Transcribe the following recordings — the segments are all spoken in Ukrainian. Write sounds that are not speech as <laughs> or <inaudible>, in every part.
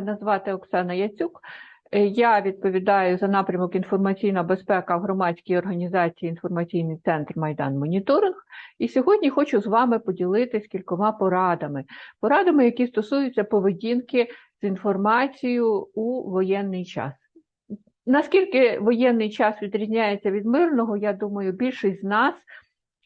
Назвати Оксана Яцюк. Е, Я відповідаю за напрямок інформаційна безпека в громадській організації інформаційний центр Майдан Моніторинг. І сьогодні хочу з вами поділитися кількома порадами. Порадами, які стосуються поведінки з інформацією у воєнний час. Наскільки воєнний час відрізняється від мирного, я думаю, більшість з нас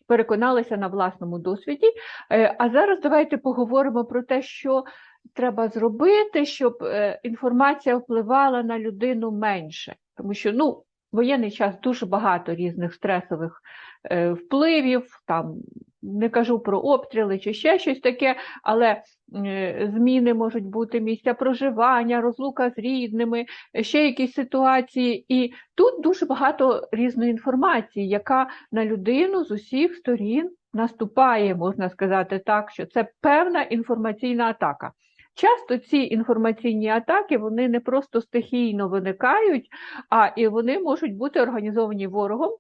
переконалися на власному досвіді. Е, А зараз давайте поговоримо про те, що треба зробити, щоб е, інформація впливала на людину менше. Тому що ну, воєнний час дуже багато різних стресових е, впливів, там не кажу про обстріли чи ще щось таке, але е, зміни можуть бути місця проживання, розлука з рідними, ще якісь ситуації. І тут дуже багато різної інформації, яка на людину з усіх сторін наступає, можна сказати так, що це певна інформаційна атака. Часто ці інформаційні атаки вони не просто стихійно виникають, а і вони можуть бути організовані ворогом.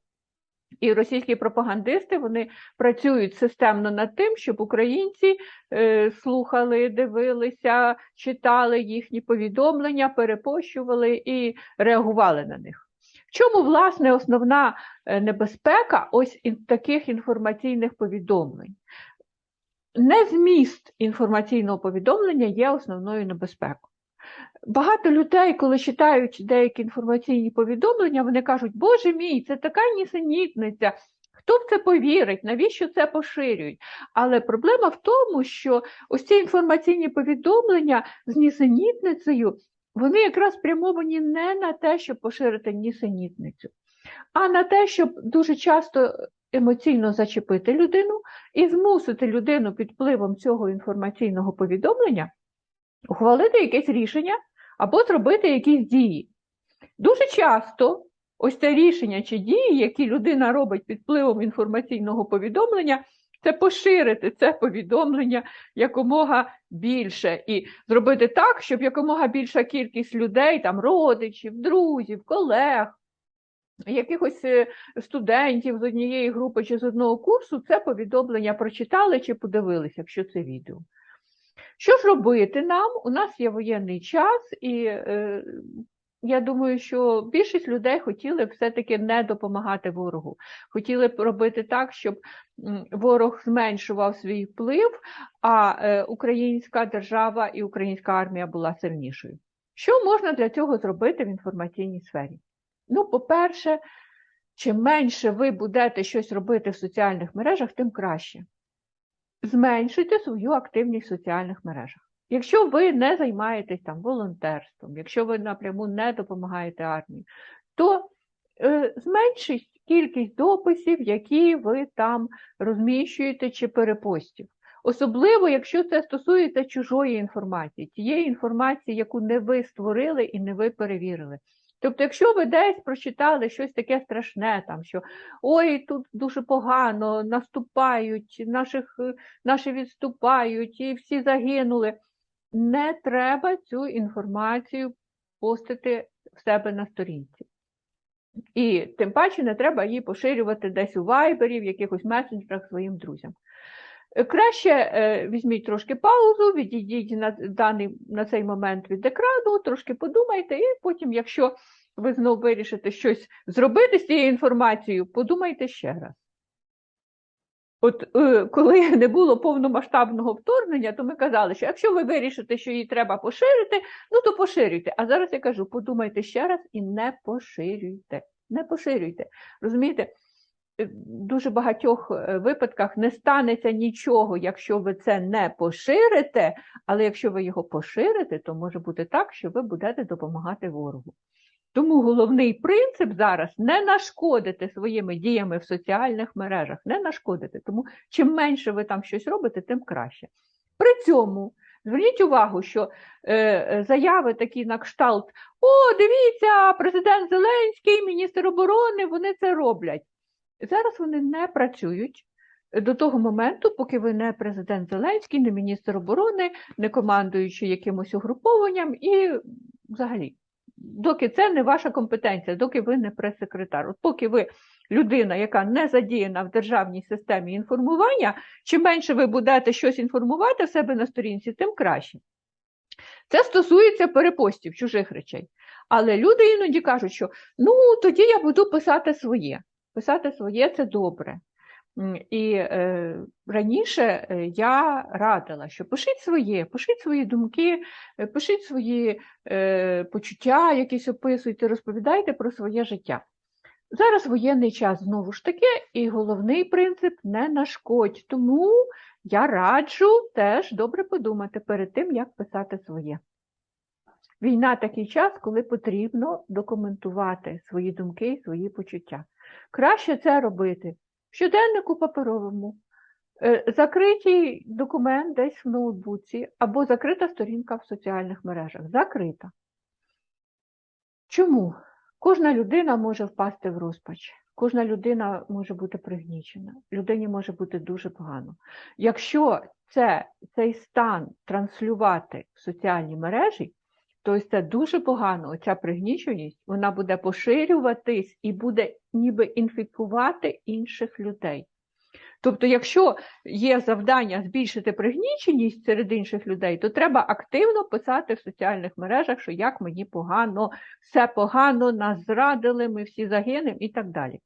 І російські пропагандисти вони працюють системно над тим, щоб українці е, слухали, дивилися, читали їхні повідомлення, перепощували і реагували на них. В чому власне основна е, небезпека ось таких інформаційних повідомлень? Не зміст інформаційного повідомлення є основною небезпекою. Багато людей, коли читають деякі інформаційні повідомлення, вони кажуть, Боже мій, це така нісенітниця. Хто в це повірить, навіщо це поширюють? Але проблема в тому, що ось ці інформаційні повідомлення з нісенітницею, вони якраз спрямовані не на те, щоб поширити нісенітницю, а на те, щоб дуже часто емоційно зачепити людину і змусити людину під впливом цього інформаційного повідомлення ухвалити якесь рішення або зробити якісь дії. Дуже часто ось це рішення чи дії, які людина робить під впливом інформаційного повідомлення, це поширити це повідомлення якомога більше і зробити так, щоб якомога більша кількість людей, там родичів, друзів, колег, якихось е, студентів з однієї групи чи з одного курсу це повідомлення прочитали чи подивилися, якщо це відео. Що ж робити нам? У нас є воєнний час, і е, я думаю, що більшість людей хотіли б все-таки не допомагати ворогу. Хотіли б робити так, щоб ворог зменшував свій вплив, а е, українська держава і українська армія була сильнішою. Що можна для цього зробити в інформаційній сфері? Ну, по-перше, чим менше ви будете щось робити в соціальних мережах, тим краще зменшуйте свою активність в соціальних мережах. Якщо ви не займаєтесь там волонтерством, якщо ви напряму не допомагаєте армії, то е, зменшіть кількість дописів, які ви там розміщуєте чи перепостів. Особливо, якщо це стосується чужої інформації, тієї інформації, яку не ви створили і не ви перевірили. Тобто, якщо ви десь прочитали щось таке страшне, там що ой, тут дуже погано, наступають, наших, наші відступають, і всі загинули. Не треба цю інформацію постити в себе на сторінці. І тим паче не треба її поширювати десь у вайбері, в якихось месенджерах своїм друзям. Е, Краще е, візьміть трошки паузу, відійдіть на, даний, на цей момент від екрану, трошки подумайте, і потім, якщо ви знову вирішите щось зробити з цією інформацією, подумайте ще раз. От е, коли <laughs> не було повномасштабного вторгнення, то ми казали, що якщо ви вирішите, що її треба поширити, ну то поширюйте. А зараз я кажу, подумайте ще раз і не поширюйте. Не поширюйте. Розумієте? Е, дуже багатьох е, випадках не станеться нічого, якщо ви це не поширите, але якщо ви його поширите, то може бути так, що ви будете допомагати ворогу. Тому головний принцип зараз не нашкодити своїми діями в соціальних мережах, не нашкодити. Тому чим менше ви там щось робите, тим краще. При цьому зверніть увагу, що е, заяви такі на кшталт: О, дивіться, президент Зеленський, міністр оборони, вони це роблять. Зараз вони не працюють до того моменту, поки ви не президент Зеленський, не міністр оборони, не командуючи якимось угрупованням і взагалі. Доки це не ваша компетенція, доки ви не прес-секретар. От поки ви людина, яка не задіяна в державній системі інформування, чим менше ви будете щось інформувати в себе на сторінці, тим краще. Це стосується перепостів чужих речей. Але люди іноді кажуть, що ну тоді я буду писати своє. Писати своє це добре. І е, раніше е, я радила, що пишіть своє, пишіть свої думки, е, пишіть свої е, почуття, якісь описуйте, розповідайте про своє життя. Зараз воєнний час знову ж таки, і головний принцип не нашкодь. Тому я раджу теж добре подумати перед тим, як писати своє. Війна такий час, коли потрібно документувати свої думки і свої почуття. Краще це робити в щоденнику паперовому, е, закритий документ десь в ноутбуці або закрита сторінка в соціальних мережах. Закрита. Чому? Кожна людина може впасти в розпач, кожна людина може бути пригнічена, людині може бути дуже погано. Якщо це, цей стан транслювати в соціальні мережі, то це дуже погано, оця пригніченість, вона буде поширюватись і буде ніби інфікувати інших людей. Тобто, якщо є завдання збільшити пригніченість серед інших людей, то треба активно писати в соціальних мережах, що як мені погано, все погано, нас зрадили, ми всі загинемо і так далі.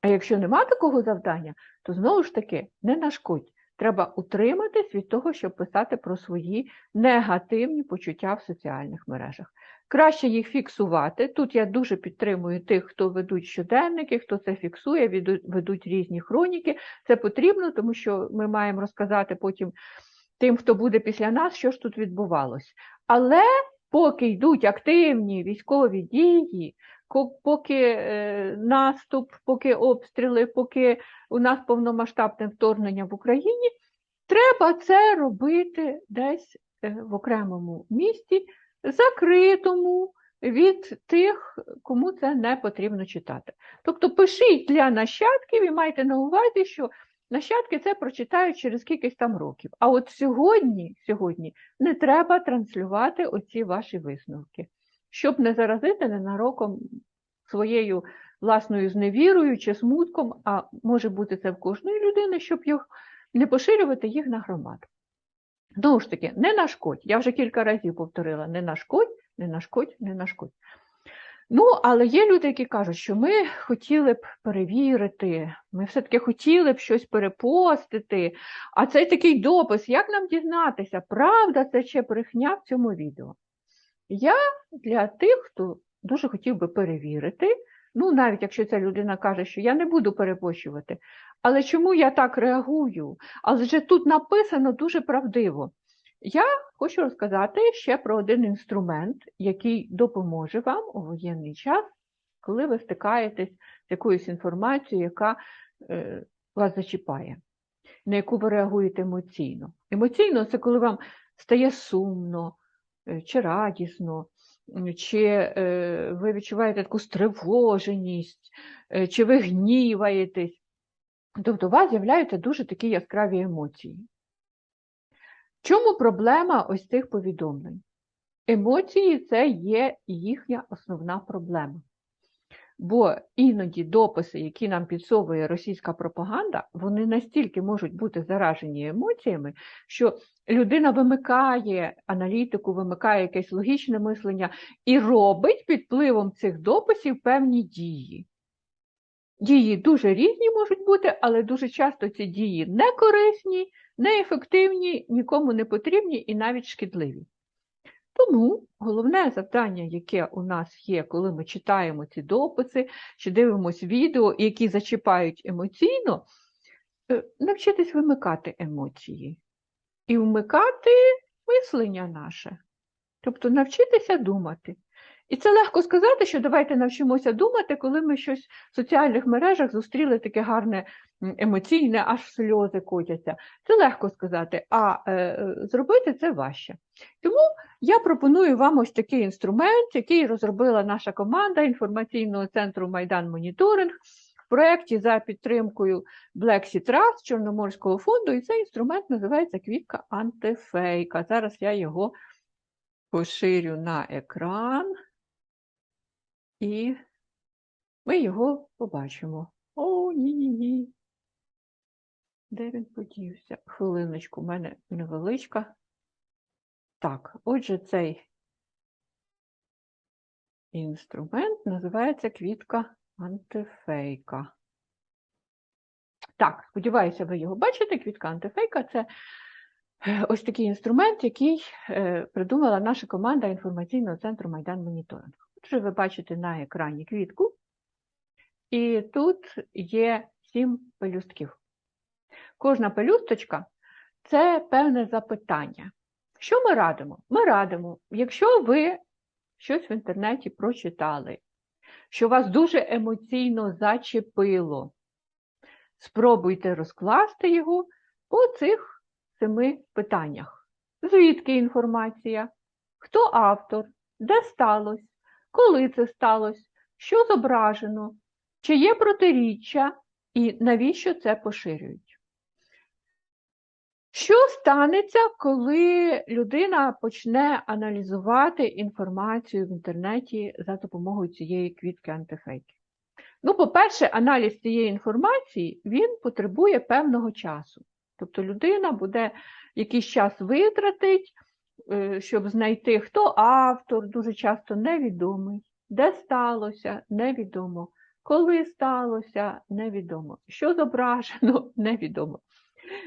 А якщо нема такого завдання, то знову ж таки не нашкодь. Треба утриматись від того, щоб писати про свої негативні почуття в соціальних мережах. Краще їх фіксувати. Тут я дуже підтримую тих, хто ведуть щоденники, хто це фіксує, ведуть, різні хроніки. Це потрібно, тому що ми маємо розказати потім тим, хто буде після нас, що ж тут відбувалось. Але поки йдуть активні військові дії, поки е, наступ, поки обстріли, поки у нас повномасштабне вторгнення в Україні, треба це робити десь е, в окремому місті, закритому від тих, кому це не потрібно читати. Тобто пишіть для нащадків і майте на увазі, що нащадки це прочитають через кількись там років. А от сьогодні, сьогодні не треба транслювати оці ваші висновки, щоб не заразити ненароком своєю власною зневірою чи смутком, а може бути це в кожної людини, щоб їх не поширювати їх на громаду. Знову ж таки, не нашкодь. Я вже кілька разів повторила: не нашкодь, не нашкодь, не нашкодь. Ну, але є люди, які кажуть, що ми хотіли б перевірити, ми все-таки хотіли б щось перепостити, а цей такий допис, як нам дізнатися, правда це чи брехня в цьому відео? Я для тих, хто дуже хотів би перевірити, ну, навіть якщо ця людина каже, що я не буду перепощувати, але чому я так реагую? Адже тут написано дуже правдиво. Я хочу розказати ще про один інструмент, який допоможе вам у воєнний час, коли ви стикаєтесь з якоюсь інформацією, яка е, вас зачіпає, на яку ви реагуєте емоційно. Емоційно це коли вам стає сумно чи радісно, чи е, ви відчуваєте таку стривоженість, е, чи ви гніваєтесь. Тобто у вас з'являються дуже такі яскраві емоції. Чому проблема ось цих повідомлень? Емоції це є їхня основна проблема. Бо іноді дописи, які нам підсовує російська пропаганда, вони настільки можуть бути заражені емоціями, що людина вимикає аналітику, вимикає якесь логічне мислення і робить під впливом цих дописів певні дії. Дії дуже різні можуть бути, але дуже часто ці дії не корисні, неефективні, нікому не потрібні і навіть шкідливі. Тому головне завдання, яке у нас є, коли ми читаємо ці дописи чи дивимося відео, які зачіпають емоційно, е, навчитись вимикати емоції і вмикати мислення наше. Тобто навчитися думати. І це легко сказати, що давайте навчимося думати, коли ми щось в соціальних мережах зустріли таке гарне емоційне, аж сльози котяться. Це легко сказати, а е, зробити це важче. Тому я пропоную вам ось такий інструмент, який розробила наша команда інформаційного центру Майдан Моніторинг в проєкті за підтримкою Black Sea Trust Чорноморського фонду. І цей інструмент називається Квітка антифейка. Зараз я його поширю на екран. І ми його побачимо. О, ні-ні-ні. Де він подівся? Хвилиночку, у мене невеличка Так, отже, цей інструмент називається квітка антифейка. Так, сподіваюся, ви його бачите. Квітка антифейка це е, ось такий інструмент, який е, придумала наша команда інформаційного центру Майдан Моніторинг. Отже, ви бачите на екрані квітку, і тут є сім пелюстків. Кожна пелюсточка це певне запитання. Що ми радимо? Ми радимо, якщо ви щось в інтернеті прочитали, що вас дуже емоційно зачепило, спробуйте розкласти його по цих семи питаннях. Звідки інформація? Хто автор? Де сталося? Коли це сталося? Що зображено? Чи є протиріччя? І навіщо це поширюють? Що станеться, коли людина почне аналізувати інформацію в інтернеті за допомогою цієї квітки антифейки? Ну, по-перше, аналіз цієї інформації він потребує певного часу. Тобто людина буде якийсь час витратить, щоб знайти, хто автор, дуже часто невідомий, де сталося, невідомо, коли сталося, невідомо, що зображено, <laughs> невідомо.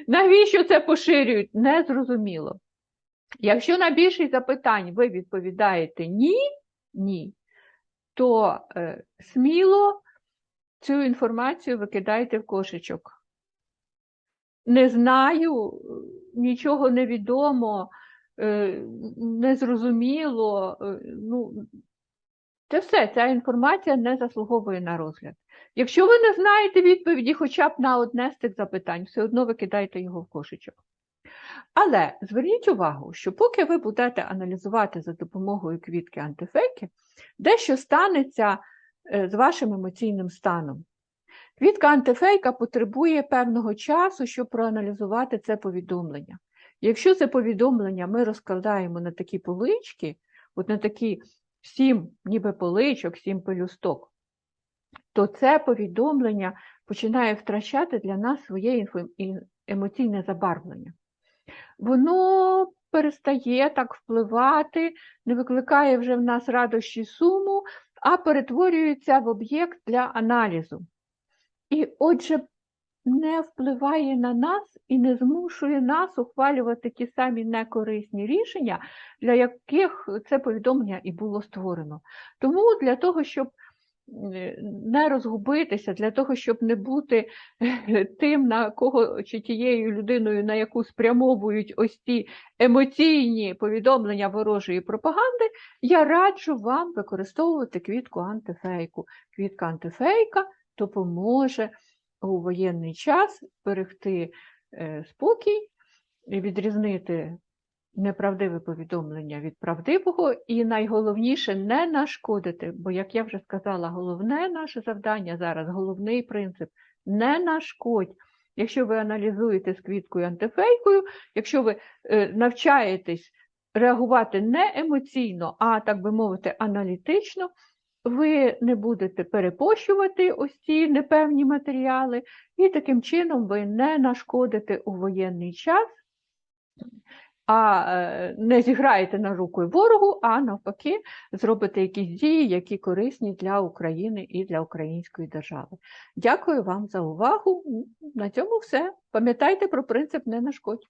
Навіщо це поширюють? Незрозуміло. Якщо на більшість запитань ви відповідаєте ні, ні, то е, сміло цю інформацію викидайте в кошечок. Не знаю, нічого не відомо, е, незрозуміло. е, Ну, це все, ця інформація не заслуговує на розгляд. Якщо ви не знаєте відповіді хоча б на одне з цих запитань, все одно викидайте його в кошечок. Але зверніть увагу, що поки ви будете аналізувати за допомогою квітки антифейки, дещо станеться е, з вашим емоційним станом. Квітка антифейка потребує певного часу, щоб проаналізувати це повідомлення. Якщо це повідомлення ми розкладаємо на такі полички, от на такі сім ніби поличок, сім пелюсток, то це повідомлення починає втрачати для нас своє емоційне забарвлення. Воно перестає так впливати, не викликає вже в нас радощі суму, а перетворюється в об'єкт для аналізу. І отже, не впливає на нас і не змушує нас ухвалювати ті самі некорисні рішення, для яких це повідомлення і було створено. Тому для того, щоб е, не розгубитися, для того, щоб не бути е, тим, на кого чи тією людиною, на яку спрямовують ось ці емоційні повідомлення ворожої пропаганди, я раджу вам використовувати квітку антифейку. Квітка антифейка допоможе у воєнний час берегти е, спокій, відрізнити неправдиве повідомлення від правдивого, і найголовніше не нашкодити, бо, як я вже сказала, головне наше завдання зараз, головний принцип не нашкодь. Якщо ви аналізуєте з квіткою антифейкою, якщо ви е, навчаєтесь реагувати не емоційно, а так би мовити, аналітично, ви не будете перепощувати ось ці непевні матеріали, і таким чином ви не нашкодите у воєнний час, а е, не зіграєте на руку ворогу, а навпаки, зробите якісь дії, які корисні для України і для української держави. Дякую вам за увагу. На цьому все. Пам'ятайте про принцип не нашкодь.